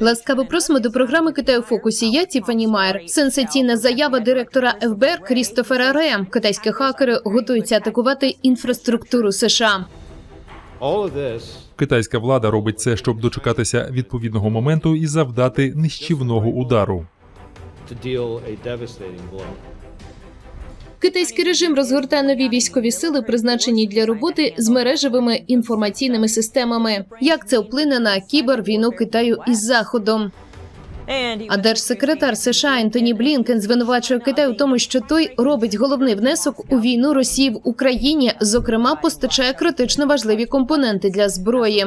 Ласкаво просимо до програми Китай у фокусі. Я Тіфані Майер. Сенсаційна заява директора ФБР Крістофера Рея. Китайські хакери готуються атакувати інфраструктуру США. Китайська влада робить це, щоб дочекатися відповідного моменту і завдати нищівного удару. Китайський режим розгортає нові військові сили, призначені для роботи з мережевими інформаційними системами. Як це вплине на кібервійну Китаю із заходом? А держсекретар США Ентоні Блінкен звинувачує Китай у тому, що той робить головний внесок у війну Росії в Україні, зокрема постачає критично важливі компоненти для зброї.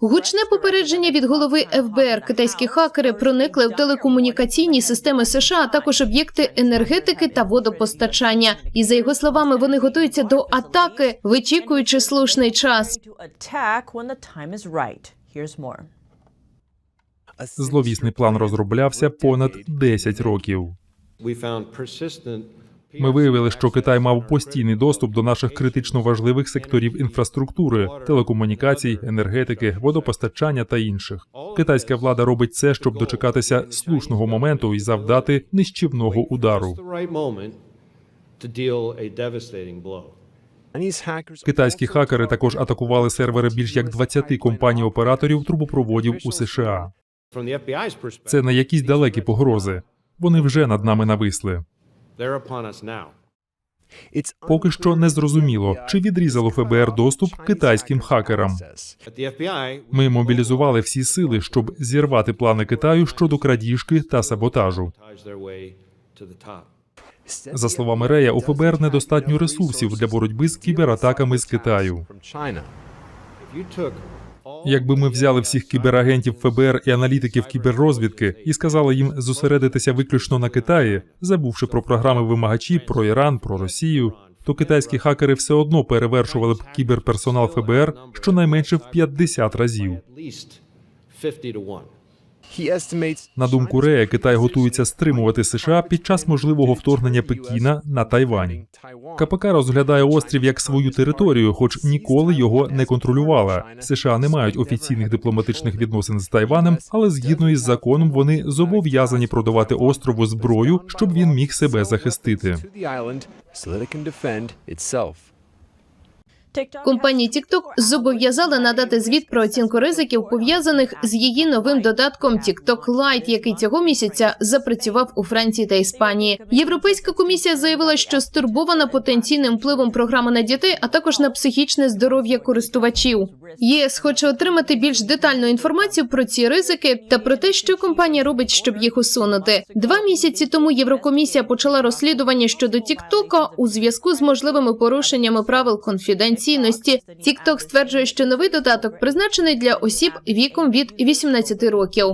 Гучне попередження від голови ФБР. Китайські хакери проникли в телекомунікаційні системи США, а також об'єкти енергетики та водопостачання. І за його словами, вони готуються до атаки, вичікуючи слушний час. Зловісний план розроблявся понад 10 років. Ми виявили, що Китай мав постійний доступ до наших критично важливих секторів інфраструктури, телекомунікацій, енергетики, водопостачання та інших. Китайська влада робить це, щоб дочекатися слушного моменту і завдати нищівного удару. Китайські хакери також атакували сервери більш як 20 компаній операторів трубопроводів у США. Це не якісь далекі погрози. Вони вже над нами нависли. Поки що не зрозуміло, чи відрізало ФБР доступ китайським хакерам. Ми мобілізували всі сили, щоб зірвати плани Китаю щодо крадіжки та саботажу. За словами Рея, у ФБР недостатньо ресурсів для боротьби з кібератаками з Китаю. Якби ми взяли всіх кіберагентів ФБР і аналітиків кіберрозвідки і сказали їм зосередитися виключно на Китаї, забувши про програми вимагачі, про Іран, про Росію, то китайські хакери все одно перевершували б кіберперсонал ФБР щонайменше в 50 разів. На думку Рея, Китай готується стримувати США під час можливого вторгнення Пекіна на Тайвань. КПК розглядає острів як свою територію, хоч ніколи його не контролювала. США не мають офіційних дипломатичних відносин з Тайванем, але згідно із законом вони зобов'язані продавати острову зброю, щоб він міг себе захистити. Компанія TikTok зобов'язала надати звіт про оцінку ризиків, пов'язаних з її новим додатком TikTok Lite, який цього місяця запрацював у Франції та Іспанії. Європейська комісія заявила, що стурбована потенційним впливом програми на дітей, а також на психічне здоров'я користувачів. ЄС хоче отримати більш детальну інформацію про ці ризики та про те, що компанія робить, щоб їх усунути. Два місяці тому Єврокомісія почала розслідування щодо TikTok у зв'язку з можливими порушеннями правил конфіденційності. TikTok стверджує, що новий додаток призначений для осіб віком від 18 років.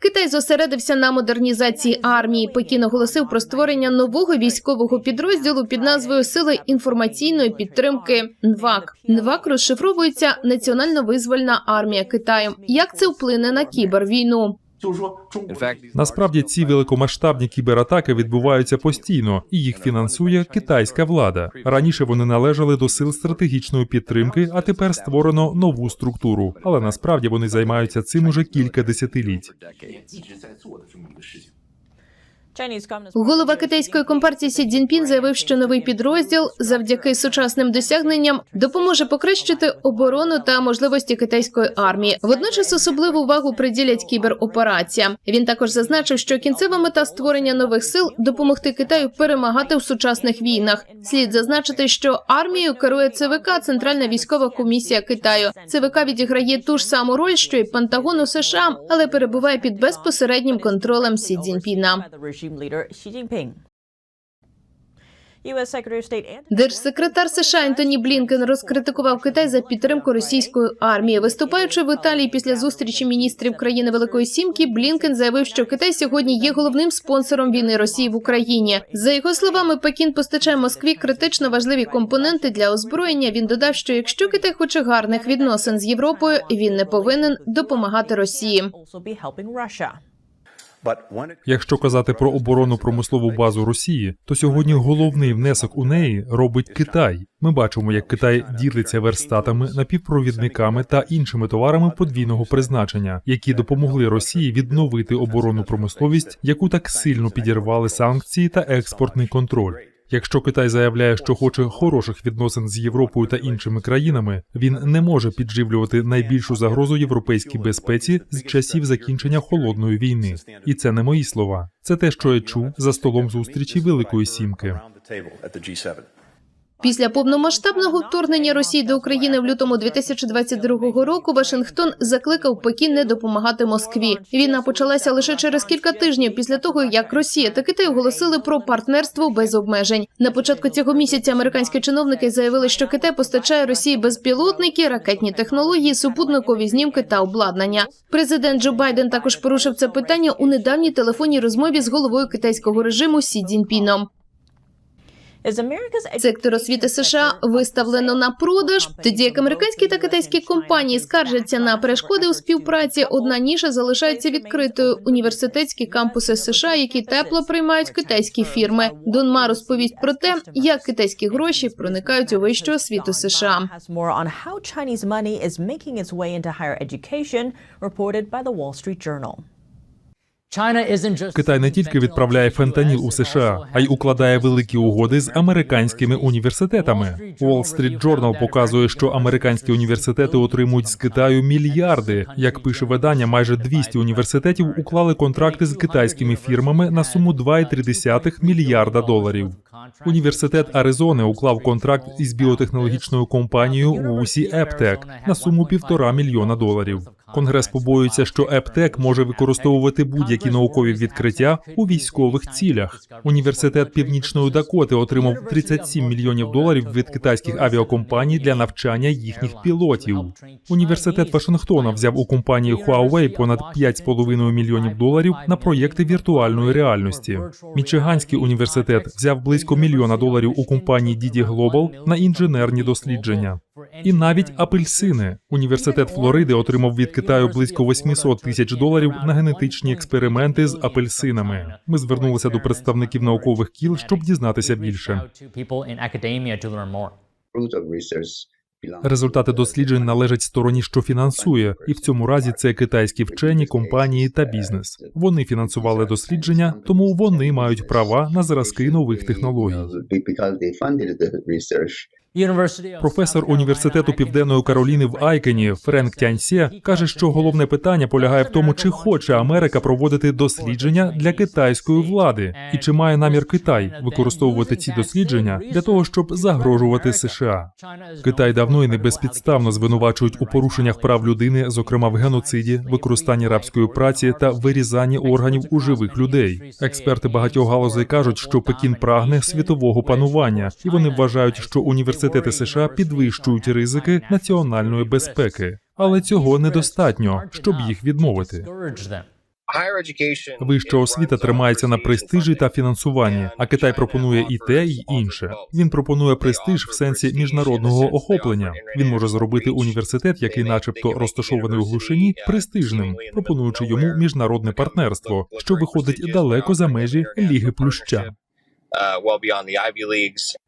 Китай зосередився на модернізації армії. Пекін оголосив про створення нового військового підрозділу під назвою Сили інформаційної підтримки НВАК. НВАК розшифровується Національно визвольна армія Китаю. Як це вплине на кібервійну? Насправді ці великомасштабні кібератаки відбуваються постійно, і їх фінансує китайська влада. Раніше вони належали до сил стратегічної підтримки, а тепер створено нову структуру. Але насправді вони займаються цим уже кілька десятиліть. Голова китайської компартії Сі Цзіньпін заявив, що новий підрозділ завдяки сучасним досягненням допоможе покращити оборону та можливості китайської армії. Водночас особливу увагу приділять кіберопераціям. Він також зазначив, що кінцева мета створення нових сил допомогти Китаю перемагати в сучасних війнах. Слід зазначити, що армією керує ЦВК Центральна військова комісія Китаю. ЦВК відіграє ту ж саму роль, що й Пентагон у США, але перебуває під безпосереднім контролем Сі Цзіньпіна. Regime leader Xi Jinping. Держсекретар США Ентоні Блінкен розкритикував Китай за підтримку російської армії. Виступаючи в Італії після зустрічі міністрів країни Великої Сімки, Блінкен заявив, що Китай сьогодні є головним спонсором війни Росії в Україні. За його словами, Пекін постачає Москві критично важливі компоненти для озброєння. Він додав, що якщо Китай хоче гарних відносин з Європою, він не повинен допомагати Росії. Якщо казати про оборонну промислову базу Росії, то сьогодні головний внесок у неї робить Китай. Ми бачимо, як Китай ділиться верстатами, напівпровідниками та іншими товарами подвійного призначення, які допомогли Росії відновити оборонну промисловість, яку так сильно підірвали санкції та експортний контроль. Якщо Китай заявляє, що хоче хороших відносин з Європою та іншими країнами, він не може підживлювати найбільшу загрозу європейській безпеці з часів закінчення холодної війни. І це не мої слова. Це те, що я чув за столом зустрічі Великої Сімки. Після повномасштабного вторгнення Росії до України в лютому 2022 року Вашингтон закликав Пекін не допомагати Москві. Війна почалася лише через кілька тижнів після того, як Росія та Китай оголосили про партнерство без обмежень. На початку цього місяця американські чиновники заявили, що Китай постачає Росії безпілотники, ракетні технології, супутникові знімки та обладнання. Президент Джо Байден також порушив це питання у недавній телефонній розмові з головою китайського режиму Сі Цзіньпіном. Сектор освіти США виставлено на продаж, тоді як американські та китайські компанії скаржаться на перешкоди у співпраці. Одна ніша залишається відкритою. Університетські кампуси США, які тепло приймають китайські фірми. Донма розповість про те, як китайські гроші проникають у вищу освіту США. Wall Street Journal. Китай не тільки відправляє фентаніл у США, а й укладає великі угоди з американськими університетами. Wall Street Journal показує, що американські університети отримують з Китаю мільярди. Як пише видання, майже 200 університетів уклали контракти з китайськими фірмами на суму 2,3 мільярда доларів. Університет Аризони уклав контракт із біотехнологічною компанією UC Ептек на суму півтора мільйона доларів. Конгрес побоюється, що Ептек може використовувати будь-які наукові відкриття у військових цілях. Університет Північної Дакоти отримав 37 мільйонів доларів від китайських авіакомпаній для навчання їхніх пілотів. Університет Вашингтона взяв у компанії Huawei понад 5,5 мільйонів доларів на проєкти віртуальної реальності. Мічиганський університет взяв близько мільйона доларів у компанії Didi Global на інженерні дослідження. І навіть апельсини. Університет Флориди отримав від Китаю близько 800 тисяч доларів на генетичні експерименти з апельсинами. Ми звернулися до представників наукових кіл, щоб дізнатися більше. Результати досліджень належать стороні, що фінансує, і в цьому разі це китайські вчені, компанії та бізнес. Вони фінансували дослідження, тому вони мають права на зразки нових технологій. Професор університету Південної Кароліни в Айкені Френк Тяньсє каже, що головне питання полягає в тому, чи хоче Америка проводити дослідження для китайської влади, і чи має намір Китай використовувати ці дослідження для того, щоб загрожувати США. Китай давно і не безпідставно звинувачують у порушеннях прав людини, зокрема в геноциді, використанні рабської праці та вирізанні органів у живих людей. Експерти багатьох галузей кажуть, що Пекін прагне світового панування, і вони вважають, що університети США підвищують ризики національної безпеки, але цього недостатньо, щоб їх відмовити. Вища освіта тримається на престижі та фінансуванні, а Китай пропонує і те, і інше. Він пропонує престиж в сенсі міжнародного охоплення. Він може зробити університет, який, начебто, розташований у глушині, престижним, пропонуючи йому міжнародне партнерство, що виходить далеко за межі ліги плюща.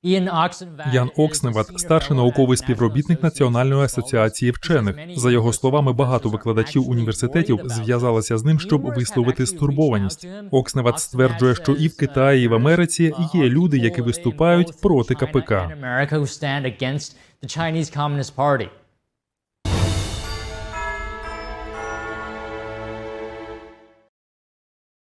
Uh. Ян Оксневат, старший науковий співробітник Національної асоціації вчених. За його словами, багато викладачів університетів зв'язалися з ним, щоб висловити стурбованість. Оксневат стверджує, що і в Китаї, і в Америці є люди, які виступають проти КПК.